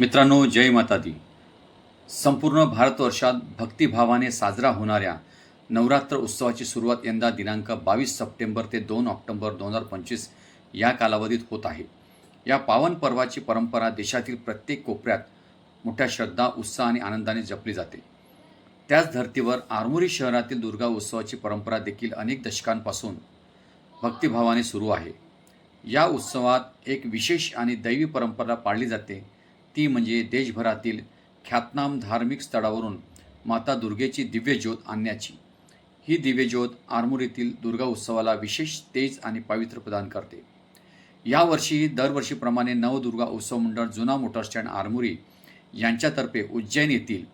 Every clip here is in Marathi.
मित्रांनो जय माता दी. संपूर्ण भारतवर्षात भक्तिभावाने साजरा होणाऱ्या नवरात्र उत्सवाची सुरुवात यंदा दिनांक बावीस सप्टेंबर ते दोन ऑक्टोबर दोन हजार पंचवीस या कालावधीत होत आहे. या पावन पर्वाची परंपरा देशातील प्रत्येक कोपऱ्यात मोठ्या श्रद्धा उत्साह आणि आनंदाने जपली जाते. त्याच धर्तीवर आरमोरी शहरातील दुर्गा उत्सवाची परंपरा देखील अनेक दशकांपासून भक्तिभावाने सुरू आहे. या उत्सवात एक विशेष आणि दैवी परंपरा पाळली जाते. ती म्हणजे देशभरातील ख्यातनाम धार्मिक स्थळावरून माता दुर्गेची दिव्यज्योत आणण्याची. ही दिव्यज्योत आरमोरीतील दुर्गा उत्सवाला विशेष तेज आणि पावित्र्य प्रदान करते. यावर्षी दरवर्षीप्रमाणे नवदुर्गा उत्सव मंडळ जुना मोटर स्टँड आरमोरी यांच्यातर्फे उज्जैन येथील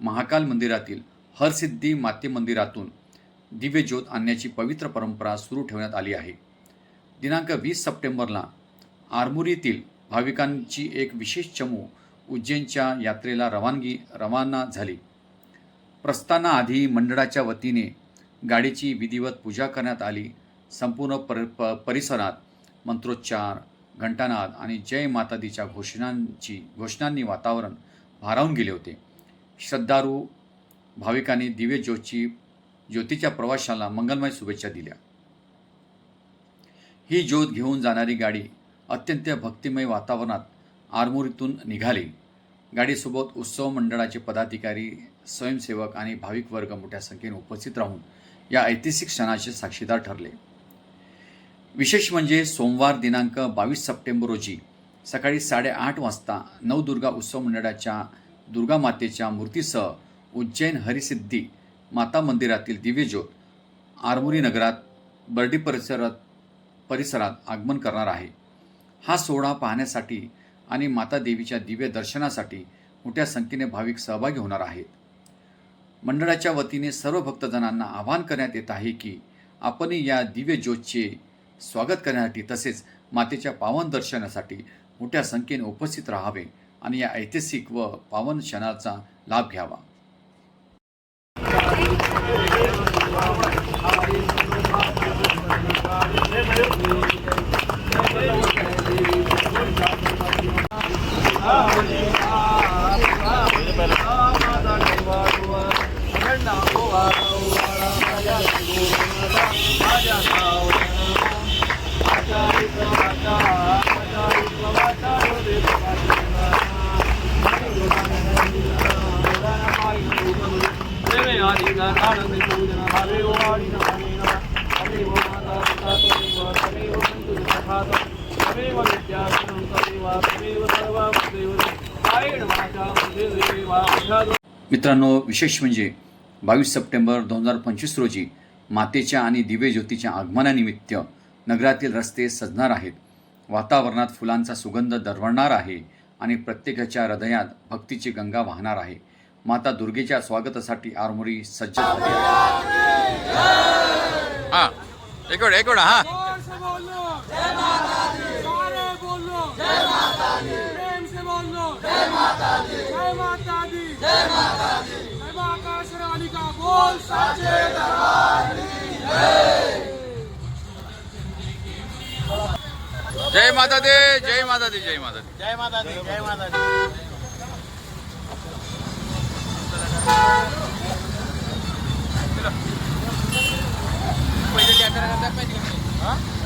महाकाल मंदिरातील हरसिद्धी माते मंदिरातून दिव्यज्योत आणण्याची पवित्र परंपरा सुरू ठेवण्यात आली आहे. दिनांक वीस सप्टेंबरला आरमोरीतील भाविकांची एक विशेष चमू उज्जैनच्या यात्रेला रवानगी रवाना झाली. प्रस्थानाआधी मंडळाच्या वतीने गाडीची विधिवत पूजा करण्यात आली. संपूर्ण पर प परिसरात मंत्रोच्चार घंटानाद आणि जय मातादीच्या घोषणांची घोषणांनी वातावरण भारावून गेले होते. श्रद्धाळू भाविकांनी दिव्य ज्योतची ज्योतीच्या प्रवाशाला मंगलमय शुभेच्छा दिल्या. ही ज्योत घेऊन जाणारी गाडी अत्यंत भक्तिमय वातावरणात आरमोरीतून निघाली. गाडीसोबत उत्सव मंडळाचे पदाधिकारी स्वयंसेवक आणि भाविक वर्ग मोठ्या संख्येने उपस्थित राहून या ऐतिहासिक क्षणाचे साक्षीदार ठरले. विशेष म्हणजे सोमवार दिनांक बावीस सप्टेंबर रोजी सकाळी साडेआठ वाजता नवदुर्गा उत्सव मंडळाच्या दुर्गा मातेच्या मूर्तीसह उज्जैन हरिसिद्धी माता मंदिरातील दिव्यज्योत आरमोरी नगरात बर्डी परिसरात परिसरात आगमन करणार आहे. हा सोहळा पाहण्यासाठी आणि माता देवीच्या दिव्य दर्शनासाठी मोठ्या संख्येने भाविक सहभागी होणार आहेत. मंडळाच्या वतीने सर्व भक्तजनांना आवाहन करण्यात येत आहे की आपण या दिव्य ज्योतचे स्वागत करण्यासाठी तसेच मातेच्या पावन दर्शनासाठी मोठ्या संख्येने उपस्थित राहावे आणि या ऐतिहासिक व पावन क्षणाचा लाभ घ्यावा. मित्रांनो विशेष म्हणजे बावीस सप्टेंबर दोन हजार पंचवीस रोजी मातेच्या आणि दिव्य ज्योतीच्या आगमनानिमित्त नगरातील रस्ते सजणार आहेत. वातावरणात फुलांचा सुगंध दरवळणार आहे आणि प्रत्येकाच्या हृदयात भक्तीची गंगा वाहणार आहे. माता दुर्गेच्या स्वागतासाठी आरमोरी सज्ज झाली. हा. एक मिनिट एक मिनिट हा. जोर से बोलो जय माता दी जय माता दी जय माता दी. जय माता दी जय माता दी. पहिले त्या करायला पाहिजे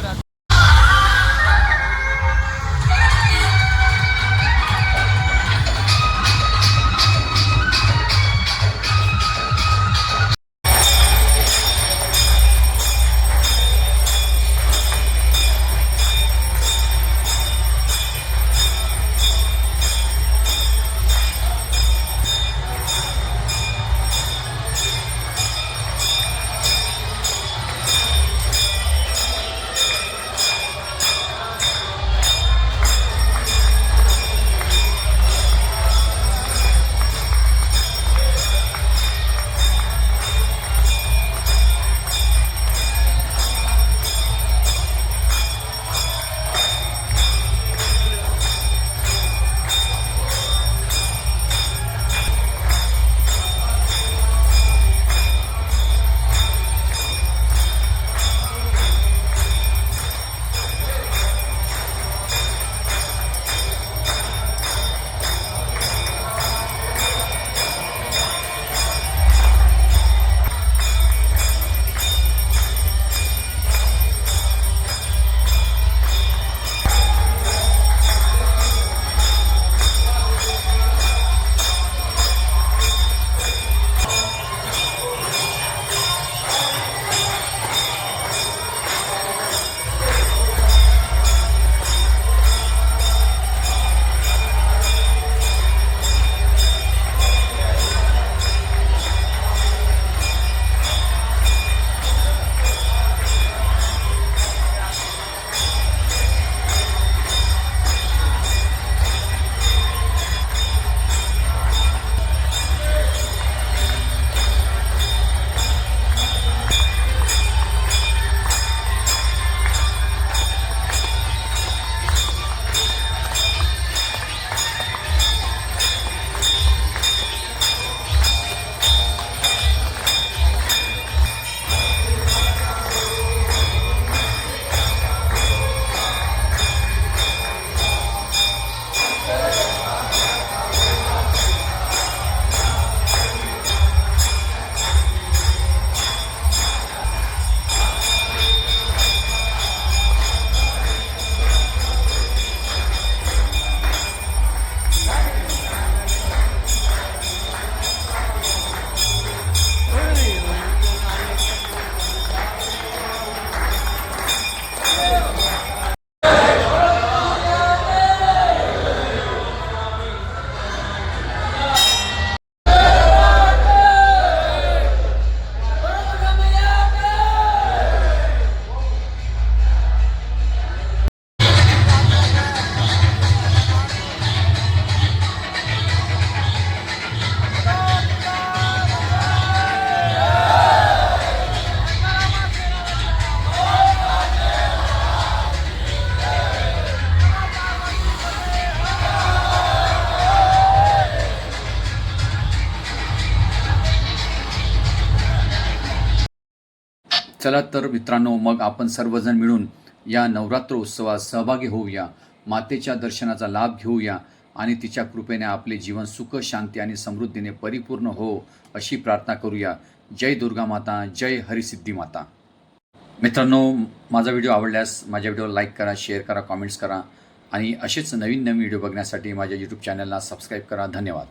चला तर मित्रांनो मग आपण सर्वजण मिळून या नवरात्र उत्सवात सहभागी होऊया. मातेच्या दर्शनाचा लाभ घेऊया आणि तिच्या कृपेने आपले जीवन सुख शांती आणि समृद्धीने परिपूर्ण हो अशी प्रार्थना करूया. जय दुर्गा माता जय हरिसिद्धी माता. मित्रांनो माझा व्हिडिओ आवडल्यास माझ्या व्हिडिओला लाईक करा शेअर करा कॉमेंट्स करा आणि असेच नवीन नवीन व्हिडिओ बघण्यासाठी माझ्या यूट्यूब चॅनलला सबस्क्राईब करा. धन्यवाद.